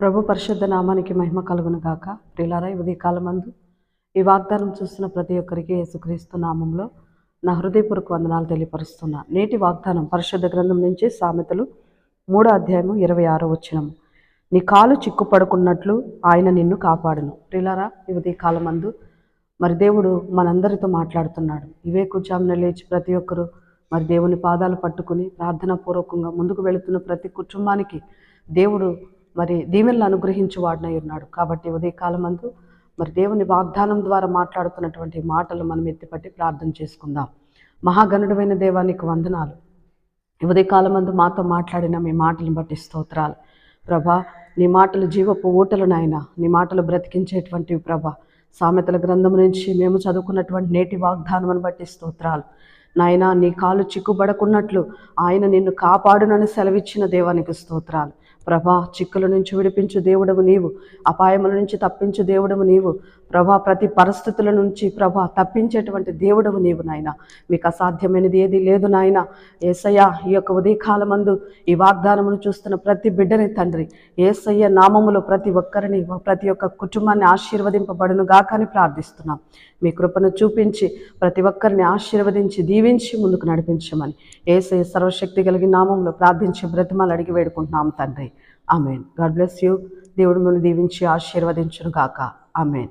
ప్రభు పరిశుద్ధ నామానికి మహిమ కలుగును గాక. ప్రిలారా ఈ ఉదయకాలమందు ఈ వాగ్దానం చూస్తున్న ప్రతి ఒక్కరికి యేసుక్రీస్తు నామంలో నా హృదయపూర్వక వందనాలు తెలియపరుస్తున్నా. నేటి వాగ్దానం పరిశుద్ధ గ్రంథం నుంచి సామెతలు మూడో అధ్యాయము ఇరవై ఆరో వచ్చినము నీ కాలు చిక్కుపడుకున్నట్లు ఆయన నిన్ను కాపాడును. ప్రిలారా ఈ ఉదయకాలమందు మరి దేవుడు మనందరితో మాట్లాడుతున్నాడు. ఇవే కూర్చామున లేచి ప్రతి ఒక్కరూ మరి దేవుని పాదాలు పట్టుకుని ప్రార్థనాపూర్వకంగా ముందుకు వెళుతున్న ప్రతి కుటుంబానికి దేవుడు మరి దీవెనలు అనుగ్రహించు వాడినై ఉన్నాడు. కాబట్టి ఉదయకాలమందు మరి దేవుని వాగ్దానం ద్వారా మాట్లాడుతున్నటువంటి మాటలు మనం ఎత్తిపట్టి ప్రార్థన చేసుకుందాం. మహాగణుడమైన దేవానికి వందనాలు. ఉదయకాలమందు మాతో మాట్లాడిన మీ మాటలను బట్టి స్తోత్రాలు. ప్రభా నీ మాటలు జీవపు ఊటలు నాయన. నీ మాటలు బ్రతికించేటువంటివి ప్రభా. సామెతల గ్రంథం నుంచి మేము చదువుకున్నటువంటి నేటి వాగ్దానం బట్టి స్తోత్రాలు. నాయన నీ కాలు చిక్కుబడకున్నట్లు ఆయన నిన్ను కాపాడునని సెలవిచ్చిన దేవానికి స్తోత్రాలు. ప్రభా చిక్కుల నుంచి విడిపించు దేవుడవు నీవు అపాయముల నుంచి తప్పించు దేవుడవు నీవు. ప్రభా ప్రతి పరిస్థితుల నుంచి ప్రభా తప్పించేటువంటి దేవుడవు నీవు నాయన. మీకు అసాధ్యమైనది ఏది లేదు నాయన. ఏసయ్య ఈ యొక్క ఉదయకాలమందు ఈ వాగ్దానమును చూస్తున్న ప్రతి బిడ్డని తండ్రి ఏసయ్య నామములో ప్రతి ఒక్కరిని ప్రతి ఒక్క కుటుంబాన్ని ఆశీర్వదింపబడును గాకని ప్రార్థిస్తున్నాం. మీ కృపను చూపించి ప్రతి ఒక్కరిని ఆశీర్వదించి దీవించి ముందుకు నడిపించమని. ఏసే సర్వశక్తి కలిగిన నామంలో ప్రార్థించి బ్రతిమాలు అడిగి వేడుకుంటున్నాం తండ్రి. ఆమెన్. God bless you. దేవుడు మిమ్మల్ని దీవించి ఆశీర్వదించును గాక ఆమెన్.